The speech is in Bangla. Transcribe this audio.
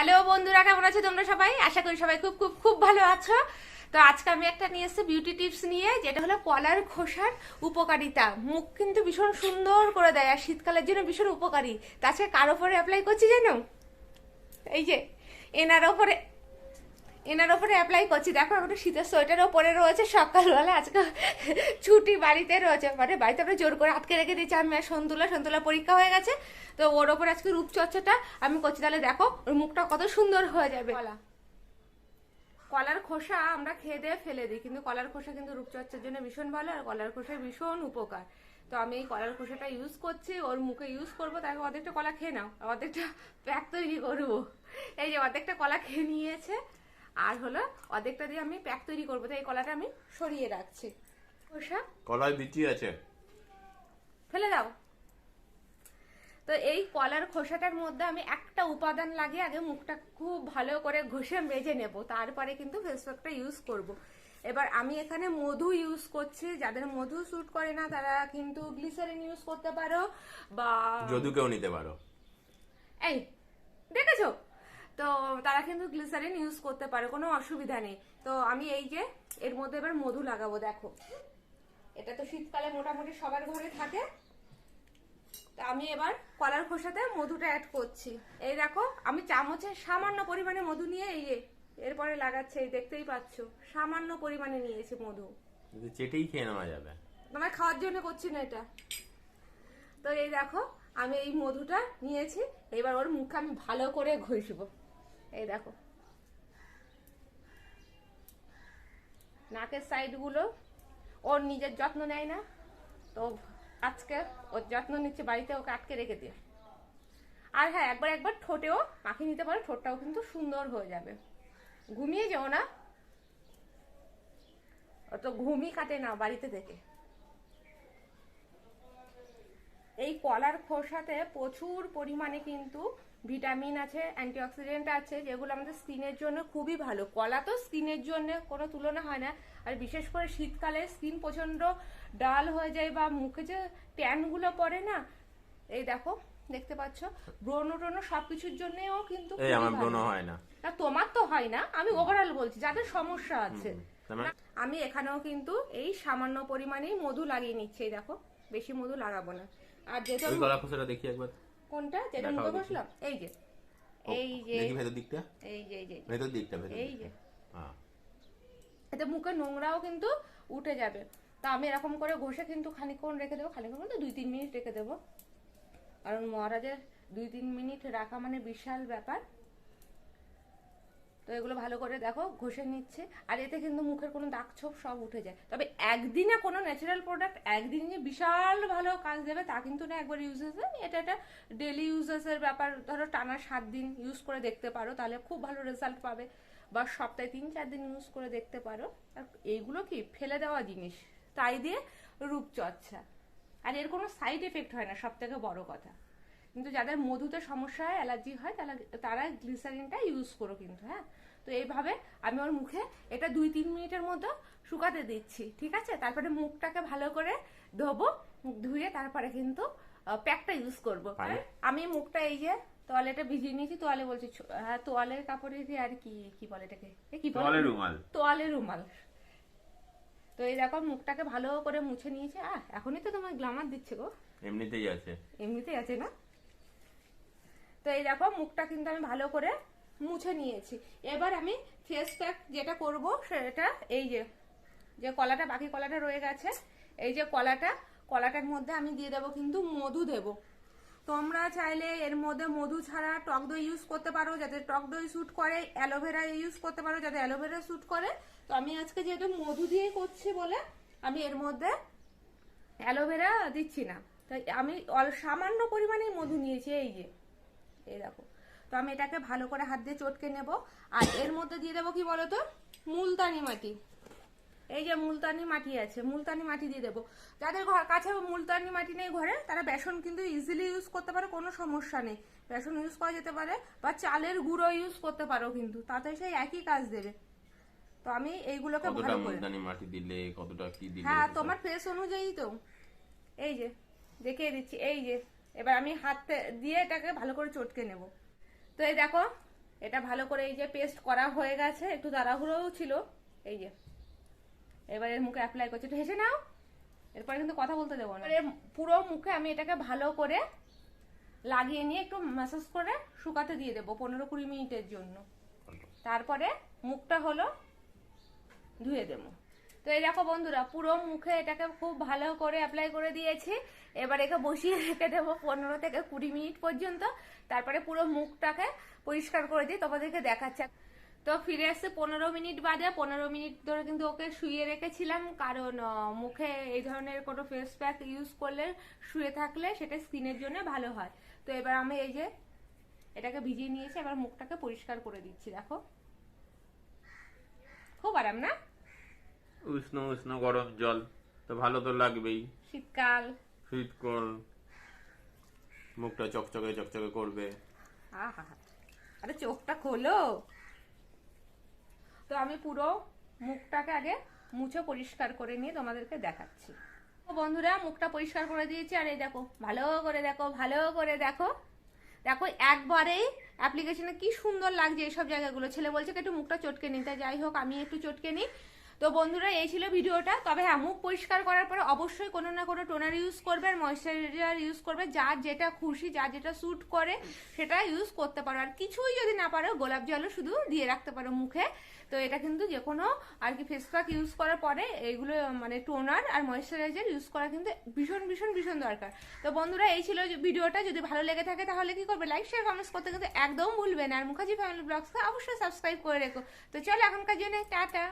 হ্যালো বন্ধুরা, কেমন আছো তোমরা সবাই? আশা করি সবাই খুব খুব খুব ভালো আছো। তো আজকে আমি একটা নিয়ে এসেছি বিউটি টিপস নিয়ে, যেটা হলো কলার খোসার উপকারিতা। মুখ কিন্তু ভীষণ সুন্দর করে দেয়, আর শীতকালের জন্য ভীষণ উপকারী। তাছাড়া কার ওপরে অ্যাপ্লাই করছি জানো? এই যে, এনার ওপরে এনার ওপরে অ্যাপ্লাই করছি। দেখো এখন শীতের সোয়েটারও পরে রয়েছে সকালবেলা আজকে ছুটি বাড়িতে রয়েছে। মানে বাড়িতে আমরা জোর করে আটকে রেখে দিয়েছি। আমি আর সন্তুলা সন্তুলা পরীক্ষা হয়ে গেছে। তো ওর ওপর আজকে রূপচর্চাটা আমি করছি। তাহলে দেখো ওর মুখটা কত সুন্দর হয়ে যাবে। কলা। কলার খোসা আমরা খেয়ে দিয়ে ফেলে দিই। কিন্তু কলার খোসা কিন্তু রূপচর্চার জন্য ভীষণ ভালো আর কলার খোসা ভীষণ উপকার। তো আমি এই কলার খোসাটা ইউজ করছি। ওর মুখে ইউজ করব। তাকে অর্ধেকটা কলা খেয়ে নাও। অর্ধেকটা প্যাক তৈরি করব। এই যে অর্ধেকটা কলা খেয়ে নিয়েছে। আর হলো অর্ধেকটা দিয়ে আমি প্যাক তৈরি করব তো এই কলাটা আমি সরিয়ে রাখছি। খোসা। কলায় বিচি আছে? ফেলে দাও। তো এই কলার খোসাটার মধ্যে আমি একটা উপাদান লাগিয়ে আগে মুখটা খুব ভালো করে ঘষে মেজে নেব তারপরে কিন্তু ফেস প্যাকটা ইউজ করব। এবার আমি এখানে মধু ইউজ করছি যাদের মধু স্যুট করে না তারা কিন্তু গ্লিসারিন ইউজ করতে পারো বা যদুকেও নিতে পারো। এই দেখেছ? তো তারা কিন্তু গ্লিসারিন ইউজ করতে পারে কোনো অসুবিধা নেই। তো আমি এই যে এর মধ্যে এবার মধু লাগাবো দেখো। এটা তো শীতকালে মোটামুটি সবার ঘরে থাকে। তা আমি এবার কলার খোসাতে মধুটা অ্যাড করছি। এই দেখো আমি চামচে সামান্য পরিমাণে মধু নিয়ে এই যে এরপরে লাগাচ্ছে এই দেখতেই পাচ্ছ সামান্য পরিমাণে নিয়েছি মধু। চেটেই খেয়ে নেওয়া যাবে। তোমার খাওয়ার জন্য করছি না এটা। তো এই দেখো আমি এই মধুটা নিয়েছি এবার ওর মুখে আমি ভালো করে ঘষবো। এই দেখো। নাকের সাইডগুলো ওর নিজের যত্ন নেয় না, তো আজকে ওর যত্ন নিচ্ছে বাড়িতে, ওকে আটকে রেখে দিয়ে। আর হ্যাঁ একবার একবার ঠোঁটেও মাখিয়ে নিতে পারো, ঠোঁটটাও কিন্তু সুন্দর হয়ে যাবে। ঘুমিয়ে যেও না। তো ঘুমই কাটে না বাড়িতে থেকে। এই কলার খোসাতে প্রচুর পরিমাণে কিন্তু ভিটামিন আছে অ্যান্টিঅক্সিডেন্ট আছে যেগুলো আমাদের স্কিনের জন্য খুবই ভালো। কলা তো স্কিনের জন্য কোনো তুলনা হয় না। আর বিশেষ করে শীতকালে স্কিন প্রচণ্ড ডাল হয়ে যায় বা মুখে যে ট্যানগুলো পড়ে না এই দেখো দেখতে পাচ্ছ? ব্রণ টোন সবকিছুর জন্যও কিন্তু এই খুবই আমার ভালো। ব্রণ হয় না। না তোমার তো হয় না আমি ওভারঅল বলছি যাদের সমস্যা আছে। মানে? আমি এখানেও কিন্তু এই সামান্য পরিমাণেই মধু লাগিয়ে নিচ্ছি এই দেখো বেশি মধু লাগাবো না। আর যেহেতু খোসাটা দেখি একবার। কোনটা? যেটা মুখে বসলাম? এই যে। এই যে দেখি ভেতর দিকটা। এই যে এই যে ভেতর দিকটা ভেতর এই যে। হ্যাঁ এতে মুখে নোংরাও কিন্তু উঠে যাবে। তা আমি এরকম করে ঘষে কিন্তু খানিকক্ষণ রেখে দেবো। খানিকক্ষণ বলতে দুই তিন মিনিট রেখে দেবো। কারণ মহারাজের দুই তিন মিনিট রাখা মানে বিশাল ব্যাপার। তো এগুলো ভালো করে দেখো, ঘষে নিচ্ছে। আর এতে কিন্তু মুখের কোনো দাগ ছোপ সব উঠে যায়। তবে একদিনে কোনো ন্যাচারাল প্রোডাক্ট একদিনে যে বিশাল ভালো কাজ দেবে তা কিন্তু না একবার ইউজেসে এটা একটা ডেলি ইউজেসের ব্যাপার। ধরো টানা সাত দিন ইউজ করে দেখতে পারো, তাহলে খুব ভালো রেজাল্ট পাবে। বা সপ্তাহে তিন চার দিন ইউজ করে দেখতে পারো। আর এইগুলো কি ফেলে দেওয়া জিনিস, তাই দিয়ে রূপচর্চা। আর এর কোনো সাইড এফেক্ট হয় না সব থেকে বড় কথা। কিন্তু যাদের মধুতে সমস্যা হয় অ্যালার্জি হয় তারা তারা গ্লিসারিনটা ইউজ করো কিন্তু হ্যাঁ? তো এইভাবে আমি ওর মুখে এটা দুই তিন মিনিটের মধ্যে শুকাতে দিচ্ছি ঠিক আছে? তারপরে মুখটাকে ভালো করে ধোবো ধুয়ে তারপরে কিন্তু প্যাকটা ইউজ করব? আমি মুখটা এই যে তোয়ালেটা ভিজিয়ে নিয়েছি তোয়ালে বলছি হ্যাঁ তোয়ালের কাপড়ে দিয়ে আর কি কি বলে এটাকে? কি বলে? রুমাল তোয়ালে রুমাল তো এই দেখো মুখটাকে ভালো করে মুছে নিয়েছে। আহ এখনই তো তোমার গ্লামার দিচ্ছে গো। এমনিতেই আছে। এমনিতেই আছে না? তো এই দেখো, মুখটা কিন্তু আমি ভালো করে মুছে নিয়েছি। এবার আমি ফেস প্যাক যেটা করব, সেটা এই যে যে কলাটা, বাকি কলাটা রয়ে গেছে, এই যে কলাটা, কলাটার মধ্যে আমি দিয়ে দেবো কিন্তু মধু দেব। তোমরা চাইলে এর মধ্যে মধু ছাড়া টক দই ইউজ করতে পারো, যাতে টক দই স্যুট করে, অ্যালোভেরা ইউজ করতে পারো, যাতে অ্যালোভেরা স্যুট করে। তো আমি আজকে যেহেতু মধু দিয়ে করছি বলে, আমি এর মধ্যে অ্যালোভেরা দিচ্ছি না। তাই আমি সামান্য পরিমাণে মধু নিয়েছি, এই যে। এই দেখো। তো আমি এটাকে ভালো করে হাত দিয়ে চটকে নেব। আর এর মধ্যে দিয়ে দেবো কি বলতো মুলতানি মাটি। এই যে মুলতানি মাটি আছে মুলতানি মাটি দিয়ে দেবো। যাদের ঘর কাছে মুলতানি মাটি নেই ঘরে তারা বেসন কিন্তু ইজিলি ইউজ করতে পারে কোনো সমস্যা নেই। বেসন ইউজ করা যেতে পারে বা চালের গুঁড়ো ইউজ করতে পারো কিন্তু তাতে সেই একই কাজ দেবে। তো আমি এইগুলোকে ভালো করে মুলতানি মাটি দিলে কতটা কি দিলে হ্যাঁ তোমার ফেস অনুযায়ী তো। এই যে দেখিয়ে দিচ্ছি এই যে। এবার আমি হাতে দিয়ে এটাকে ভালো করে চটকে নেব। তো এই দেখো এটা ভালো করে এই যে পেস্ট করা হয়ে গেছে একটু তাড়াহুড়োও ছিল। এই যে এবার এর মুখে অ্যাপ্লাই করছি। একটু হেসে নাও এরপরে কিন্তু কথা বলতে দেবো না। এর পুরো মুখে আমি এটাকে ভালো করে লাগিয়ে নিয়ে একটু ম্যাসাজ করে শুকাতে দিয়ে দেবো পনেরো কুড়ি মিনিটের জন্য। তারপরে মুখটা হলো ধুয়ে দেবো। তো এই দেখো বন্ধুরা, পুরো মুখে এটাকে খুব ভালো করে অ্যাপ্লাই করে দিয়েছি। এবার একে বসিয়ে রেখে দেবো পনেরো থেকে কুড়ি মিনিট পর্যন্ত। তারপরে পুরো মুখটাকে পরিষ্কার করে দিই তোমাদেরকে দেখাচ্ছে। তো ফিরে আসছে পনেরো মিনিট বাদে। পনেরো মিনিট ধরে কিন্তু ওকে শুয়ে রেখেছিলাম, কারণ মুখে এই ধরনের কোনো ফেস প্যাক ইউজ করলে, শুয়ে থাকলে সেটা স্কিনের জন্য ভালো হয়। তো এবার আমি এই যে এটাকে ভিজিয়ে নিয়েছি, এবার মুখটাকে পরিষ্কার করে দিচ্ছি, দেখো। খুব আরাম না? উষ্ণ উষ্ণ গরম জল তো ভালো তো লাগবেই। শীতকাল। শীতকাল। মুখটা চকচকে চকচকে করবে। আরে চোখটা খোলো। তো আমি পুরো মুখটাকে আগে মুছে পরিষ্কার করে নিয়ে তোমাদেরকে দেখাচ্ছি। তো বন্ধুরা মুখটা পরিষ্কার করে দিয়েছি আর এই দেখো ভালো করে দেখো ভালো করে দেখো। দেখো একবারেই অ্যাপ্লিকেশনে কি সুন্দর লাগছে এইসব জায়গাগুলো। ছেলে বলছে একটু মুখটা চটকে নিতে যাই হোক আমি একটু চটকে নিই। তো বন্ধুরা, এই ছিল ভিডিওটা। তবে হ্যাঁ মুখ পরিষ্কার করার পরে অবশ্যই কোনো না কোনো টোনার ইউজ করবে আর ময়শ্চারাইজার ইউজ করবে। যার যেটা খুশি, যার যেটা স্যুট করে, সেটা ইউজ করতে পারো। আর কিছুই যদি না পারো, গোলাপ জলও শুধু দিয়ে রাখতে পারো মুখে। তো এটা কিন্তু যে কোনো আর কি ফেস প্যাক ইউজ করার পরে এইগুলো মানে টোনার আর ময়শ্চারাইজার ইউজ করা কিন্তু ভীষণ ভীষণ ভীষণ দরকার। তো বন্ধুরা, এই ছিল ভিডিওটা। যদি ভালো লেগে থাকে, তাহলে কি করবে? লাইক শেয়ার কমেন্টস করতে কিন্তু একদম ভুলবে না। আর মুখার্জি ফ্যামিলি ব্লগসকে অবশ্যই সাবস্ক্রাইব করে রেখো। তো চলো, এখনকার জন্য, টাটা।